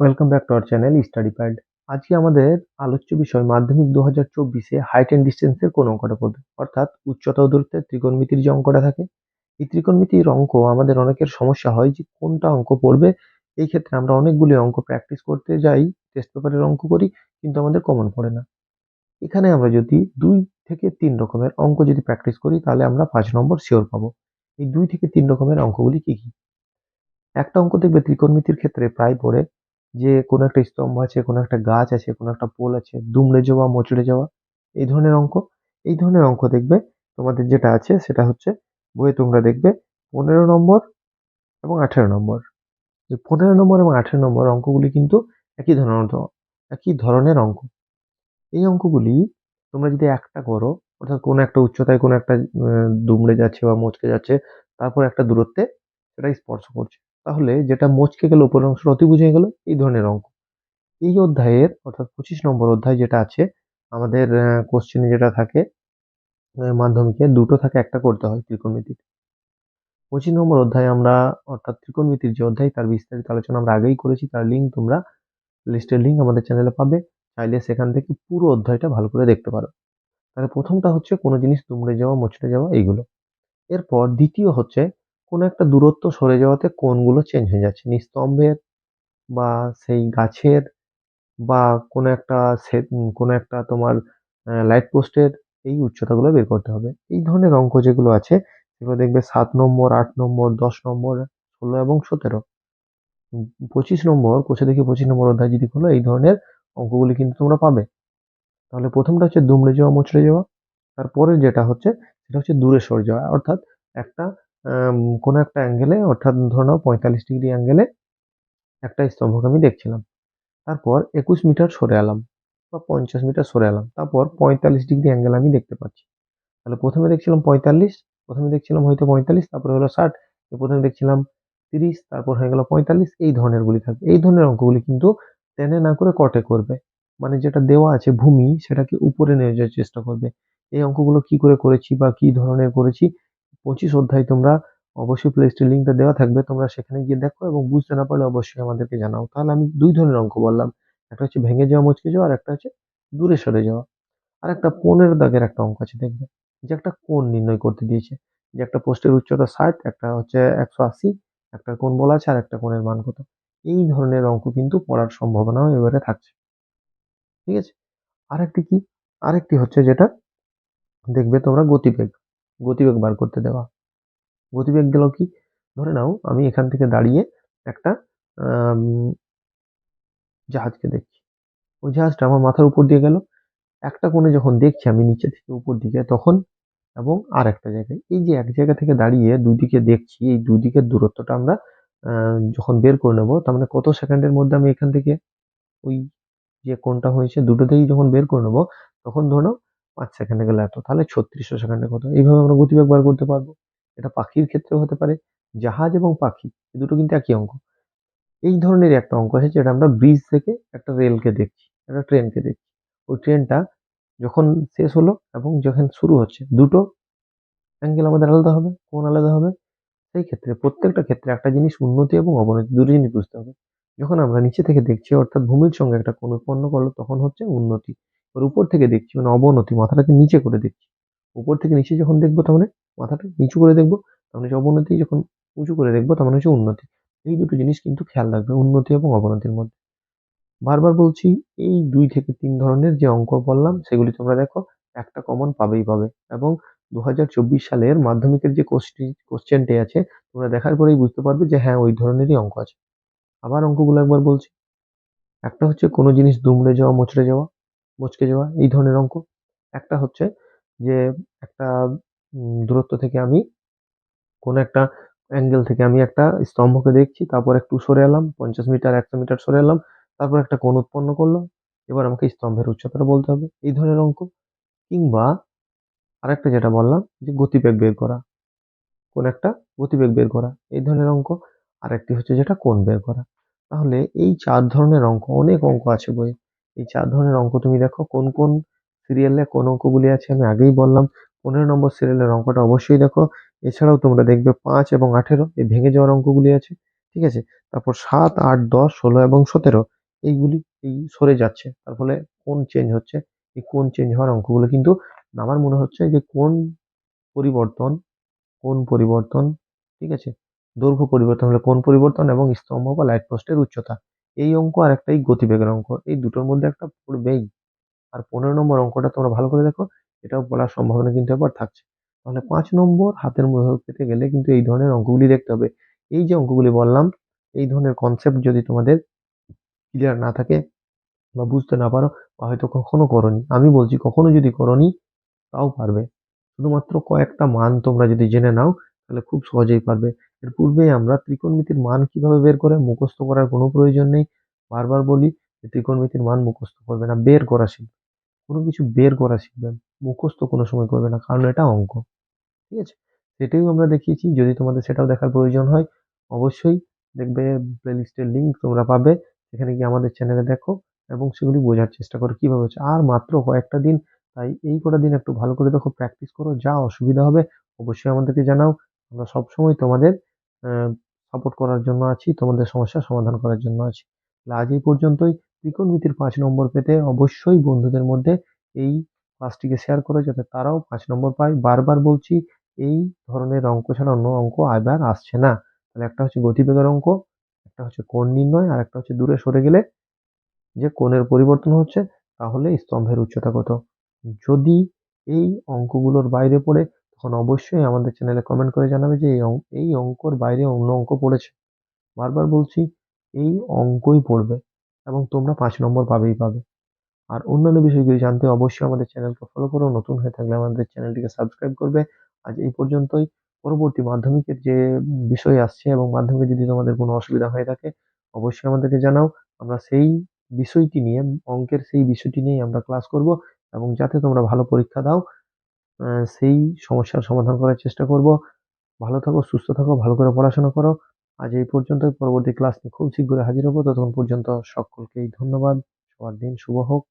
Welcome back to our channel study pad আজকে আমাদের আলোচ্য বিষয় মাধ্যমিক দু হাজার চব্বিশে হাইট অ্যান্ড ডিস্টেন্সের কোন অঙ্কটা পড়বে অর্থাৎ উচ্চতা ও দূরত্বের ত্রিকোণমিতির যে অঙ্কটা থাকে, এই ত্রিকোণমিতির অঙ্ক আমাদের অনেকের সমস্যা হয় যে কোনটা অঙ্ক পড়বে। এই ক্ষেত্রে আমরা অনেকগুলি অঙ্ক প্র্যাকটিস করতে যাই টেস্ট পেপারের অঙ্ক করি, কিন্তু আমাদের কমন পড়ে না। এখানে আমরা যদি দুই থেকে তিন রকমের অঙ্ক যদি প্র্যাকটিস করি, তাহলে আমরা পাঁচ নম্বর শিওর পাবো। এই দুই থেকে তিন রকমের অঙ্কগুলি কি কি? একটা অঙ্ক দেখবে ত্রিকোণমিতির ক্ষেত্রে প্রায় পড়ে যে কোনো একটা স্তম্ভ আছে, কোনো একটা গাছ আছে, কোনো একটা পোল আছে, দুমড়ে যাওয়া, মোচড়ে যাওয়া, এই ধরনের অঙ্ক, এই ধরনের অঙ্ক দেখবে তোমাদের যেটা আছে সেটা হচ্ছে বইয়ে তোমরা দেখবে পনেরো নম্বর এবং আঠেরো নম্বর। এই পনেরো নম্বর এবং আঠেরো নম্বর অঙ্কগুলি কিন্তু একই ধরনের একই ধরনের অঙ্ক। এই অঙ্কগুলি তোমরা যদি একটা করো, অর্থাৎ কোনো একটা উচ্চতায় কোনো একটা দুমড়ে যাচ্ছে বা মোচকে যাচ্ছে, তারপর একটা দূরত্বে সেটা স্পর্শ করছে। তাহলে যেটা মোচকে গেল উপরের অংশ অতি বুঝে গেল, এই ধরনের অঙ্ক। এই অধ্যায়ের, অর্থাৎ পঁচিশ নম্বর অধ্যায় যেটা আছে, আমাদের কোশ্চেনে যেটা থাকে মাধ্যমিকে দুটো থাকে, একটা করতে হয় ত্রিকোণমিতির। পঁচিশ নম্বর অধ্যায়ে আমরা, অর্থাৎ ত্রিকোণমিতির যে অধ্যায়, তার বিস্তারিত আলোচনা আমরা আগেই করেছি, তার লিঙ্ক তোমরা লিস্টের লিঙ্ক আমাদের চ্যানেলে পাবে। চাইলে সেখান থেকে পুরো অধ্যায়টা ভালো করে দেখতে পারো। তাহলে প্রথমটা হচ্ছে, কোনো জিনিস দুমড়ে যাওয়া, মুচড়ে যাওয়া, এইগুলো। এরপর দ্বিতীয় হচ্ছে কোনো একটা দূরত্ব সরে যাওয়াতে কোণগুলো চেঞ্জ হয়ে যাচ্ছে। নিস্তম্ভের বা সেই গাছের বা কোনো একটা সে কোনো একটা তোমার লাইট পোস্টের এই উচ্চতাগুলো বের করতে হবে। এই ধরনের অঙ্ক যেগুলো আছে, সেগুলো দেখবে সাত নম্বর, আট নম্বর, দশ নম্বর, ষোলো এবং সতেরো। পঁচিশ নম্বর, কোষে দেখি পঁচিশ নম্বর অধ্যায় যদি খোলো, এই ধরনের অঙ্কগুলি কিন্তু তোমরা পাবে। তাহলে প্রথমটা হচ্ছে দুমড়ে যাওয়া, মুচড়ে যাওয়া। তারপরে যেটা হচ্ছে, সেটা হচ্ছে দূরে সরে যাওয়া। অর্থাৎ একটা কোনো একটা অ্যাঙ্গেলে অর্থাৎ ধরে নাও পঁয়তাল্লিশ ডিগ্রি অ্যাঙ্গেলে একটা স্তম্ভকে আমি দেখছিলাম। তারপর একুশ মিটার সরে এলাম বা পঞ্চাশ মিটার সরে এলাম। তারপর পঁয়তাল্লিশ ডিগ্রি অ্যাঙ্গেল আমি দেখতে পাচ্ছি। তাহলে প্রথমে দেখছিলাম পঁয়তাল্লিশ, প্রথমে দেখছিলাম হয়তো পঁয়তাল্লিশ, তারপরে হলো ষাট, প্রথমে দেখছিলাম তিরিশ, তারপর হয়ে গেল পঁয়তাল্লিশ, এই ধরনেরগুলি থাকবে এই ধরনের অঙ্কগুলি কিন্তু টেনে না করে কটে করবে। মানে যেটা দেওয়া আছে ভূমি, সেটাকে উপরে নিয়ে যাওয়ার চেষ্টা করবে। এই অঙ্কগুলো কি করে করেছি বা কি ধরনের করেছি পঁচিশ অধ্যায় তোমরা অবশ্যই প্লে লিস্টের লিঙ্কটা দেওয়া থাকবে, তোমরা সেখানে গিয়ে দেখো এবং বুঝতে না পারলে অবশ্যই আমাদেরকে জানাও। তাহলে আমি দুই ধরনের অঙ্ক বললাম, একটা হচ্ছে ভেঙে যাওয়া মুচকে যাওয়া আর একটা হচ্ছে দূরে সরে যাওয়া। আর একটা পনেরো দাগের একটা অঙ্ক আছে, দেখবে? যে একটা কোণ নির্ণয় করতে দিয়েছে, যে একটা পোস্টের উচ্চতা ষাট, একটা হচ্ছে একশো আশি, একটা কোণ বলা আছে আর একটা কোণের মান কত। এই ধরনের অঙ্ক কিন্তু পড়ার সম্ভাবনাও এবারে থাকছে। ঠিক আছে? আরেকটি কি? আরেকটি হচ্ছে যেটা, দেখবে তোমরা গতিবেগ। গতিবেগ বার করতে দেওয়া। গতিবেগ গেল কি? ধরে নাও আমি এখান থেকে দাঁড়িয়ে একটা জাহাজকে দেখছি। ওই জাহাজটা আমার মাথার উপর দিয়ে গেল। একটা কোণে যখন দেখছি আমি নিচে থেকে উপর দিকে, তখন এবং আর একটা জায়গায়। এই যে এক জায়গা থেকে দাঁড়িয়ে দুদিকে দেখছি, এই দুদিকের দূরত্বটা আমরা যখন বের করে নেব, তার মানে কত সেকেন্ডের মধ্যে আমি এখান থেকে ওই যে কোনটা হয়েছে, দুটোতেই যখন বের করে নেব, তখন ধরো পাঁচ সেকেন্ডে গেলে এত। তাহলে ছত্রিশশো সেকেন্ডে কত? এইভাবে আমরা গতিবেগ বার করতে পারব। এটা পাখির ক্ষেত্রেও হতে পারে, জাহাজ এবং পাখি, এই দুটো কিন্তু একই অঙ্ক। এই ধরনের একটা অঙ্ক আছে যেটা আমরা ব্রিজ থেকে একটা রেলকে দেখছি, একটা ট্রেনকে দেখছি। ওই ট্রেনটা যখন শেষ হলো এবং যখন শুরু হচ্ছে, দুটো অ্যাঙ্গেল আমাদের আলাদা হবে কোন আলাদা হবে। সেই ক্ষেত্রে, প্রত্যেকটা ক্ষেত্রে একটা জিনিস উন্নতি এবং অবনতি, দুটো জিনিস বুঝতে হবে। যখন আমরা নিচে থেকে দেখছি, অর্থাৎ ভূমির সঙ্গে একটা কোণ উৎপন্ন করল, তখন হচ্ছে উন্নতি। আর উপর থেকে দেখছি মানে অবনতি, মাথাটাকে নিচে করে দেখছি। উপর থেকে নিচে যখন দেখব তার মানে মাথাটা নিচু করে দেখব, তার মানে অবনতি যখন উঁচু করে দেখব তার মানে হচ্ছে উন্নতি। এই দুটো জিনিস কিন্তু খেয়াল রাখবে উন্নতি এবং অবনতির মধ্যে। বারবার বলছি, এই দুই থেকে তিন ধরনের যে অঙ্ক বললাম, সেগুলি তোমরা দেখো, একটা কমন পাবেই পাবে এবং দু হাজার চব্বিশ সালের মাধ্যমিকের যে কোশ্চেন কোশ্চেনটি আছে, তোমরা দেখার পরেই বুঝতে পারবে যে হ্যাঁ ওই ধরনেরই অঙ্ক আছে। আবার অঙ্কগুলো একবার বলছি। একটা হচ্ছে কোনো জিনিস দুমড়ে যাওয়া, মুচড়ে যাওয়া মুচকে যাওয়া, এই ধরনের অঙ্ক। একটা হচ্ছে যে একটা দূরত্ব থেকে আমি কোনো একটা অ্যাঙ্গেল থেকে আমি একটা স্তম্ভকে দেখছি, তারপর একটু সরে এলাম, পঞ্চাশ মিটার, একশো মিটার সরে এলাম, তারপর একটা কোণ উৎপন্ন করল এবার আমাকে স্তম্ভের উচ্চতাটা বলতে হবে। এই ধরনের অঙ্ক। কিংবা আরেকটা যেটা বললাম, যে গতিবেগ বের করা। কোন একটা গতিবেগ বের করা, এই ধরনের অঙ্ক। আর একটি হচ্ছে যেটা কোণ বের করা। তাহলে এই চার ধরনের অঙ্ক, অনেক অঙ্ক আছে বইয়ে। এই চার ধরনের অঙ্ক তুমি দেখো, কোন কোন সিরিয়ালে কোন অঙ্কগুলি আছে আমি আগেই বললাম। পনেরো নম্বর সিরিয়ালের অঙ্কটা অবশ্যই দেখো। এছাড়াও তোমরা দেখবে পাঁচ এবং আঠেরো, এই ভেঙে যাওয়ার অঙ্কগুলি আছে, ঠিক আছে? তারপর সাত, আট, দশ, ষোলো এবং সতেরো, এইগুলি এই সরে যাচ্ছে। তার ফলে কোন চেঞ্জ হচ্ছে? এই কোন চেঞ্জ হওয়ার অঙ্কগুলো কিন্তু আমার মনে হচ্ছে যে কোন পরিবর্তন কোন পরিবর্তন, ঠিক আছে? দৈর্ঘ্য পরিবর্তন হলে কোন পরিবর্তন এবং স্তম্ভ বা লাইট পোস্টের উচ্চতা। এই অঙ্ক আর একটাই গতিবেগের অঙ্ক। এই দুটোর মধ্যে একটা পড়বেই। আর পনেরো নম্বর অঙ্কটা তোমরা ভালো করে দেখো, এটাও বলার সম্ভাবনা কিন্তু এবার থাকছে। তাহলে পাঁচ নম্বর হাতের মধ্যে পেতে গেলে কিন্তু এই ধরনের অঙ্কগুলি দেখতে হবে। এই যে অঙ্কগুলি বললাম, এই ধরনের কনসেপ্ট যদি তোমাদের ক্লিয়ার না থাকে বা বুঝতে না পারো বা হয়তো কখনো করনি, আমি বলছি কখনো যদি করনি, তাও পারবে। শুধুমাত্র কয়েকটা মান তোমরা যদি জেনে নাও, তাহলে খুব সহজেই পারবে। এর পূর্বে আমরা ত্রিকোণমিতির মান কীভাবে বের করে মুখস্থ করার কোনো প্রয়োজন নেই। বারবার বলি যে ত্রিকোণমিতির মান মুখস্থ করবে না, বের করা শিখবে। কোনো কিছু বের করা শিখবে মুখস্থ কোনো সময় করবে না, কারণ এটা অঙ্ক। ঠিক আছে? সেটাই আমরা দেখিয়েছি। যদি তোমাদের সেটাও দেখার প্রয়োজন হয়, অবশ্যই দেখবে প্লেলিস্টের লিঙ্ক তোমরা পাবে। সেখানে গিয়ে আমাদের চ্যানেলে দেখো এবং সেগুলি বোঝার চেষ্টা করো কীভাবে হচ্ছে। আর মাত্র কয়েকটা দিন, তাই এই কটা দিন একটু ভালো করে দেখো প্র্যাকটিস করো, যা অসুবিধা হবে, অবশ্যই আমাদেরকে জানাও। আমরা সবসময় তোমাদের সাপোর্ট করার জন্য আছি, তোমাদের সমস্যার সমাধান করার জন্য আছি। তাহলে আজ এই পর্যন্তই। ত্রিকোণমিতির পাঁচ নম্বর পেতে অবশ্যই বন্ধুদের মধ্যে এই ক্লাসটিকে শেয়ার করো, যাতে তারাও পাঁচ নম্বর পায়। বারবার বলছি, এই ধরনের অঙ্ক ছাড়া অন্য অঙ্ক আবার আসছে না। তাহলে একটা হচ্ছে গতিবেগের অঙ্ক, একটা হচ্ছে কোণ নির্ণয়, আর একটা হচ্ছে দূরে সরে গেলে যে কোণের পরিবর্তন হচ্ছে, তাহলে স্তম্ভের উচ্চতা কত। যদি এই অঙ্কগুলোর বাইরে পড়ে তখন অবশ্যই আমাদের চ্যানেলে কমেন্ট করে জানাবে যে এই অঙ্ক এই অঙ্কর বাইরে অন্য অঙ্ক পড়েছে। বারবার বলছি, এই অঙ্কই পড়বে এবং তোমরা পাঁচ নম্বর পাবেই পাবে। আর অন্যান্য বিষয়গুলি জানতে অবশ্যই আমাদের চ্যানেলকে ফলো করো। নতুন হয়ে থাকলে আমাদের চ্যানেলটিকে সাবস্ক্রাইব করবে। আজ এই পর্যন্তই। পরবর্তী মাধ্যমিকের যে বিষয় আসছে এবং মাধ্যমিকে যদি তোমাদের কোনো অসুবিধা হয়ে থাকে, অবশ্যই আমাদেরকে জানাও। আমরা সেই বিষয়টি নিয়ে, অঙ্কের সেই বিষয়টি নিয়েই আমরা ক্লাস করব এবং যাতে তোমরা ভালো পরীক্ষা দাও। সেই সমস্যার সমাধান করার চেষ্টা করব। ভালো থাকো, সুস্থ থাকো, ভালো করে পড়াশোনা করো। আজ এই পর্যন্ত পরবর্তী ক্লাস নিয়ে খুব শীঘ্রই হাজির হব। ততক্ষণ পর্যন্ত সকলকেই ধন্যবাদ। সবার দিন শুভ হোক।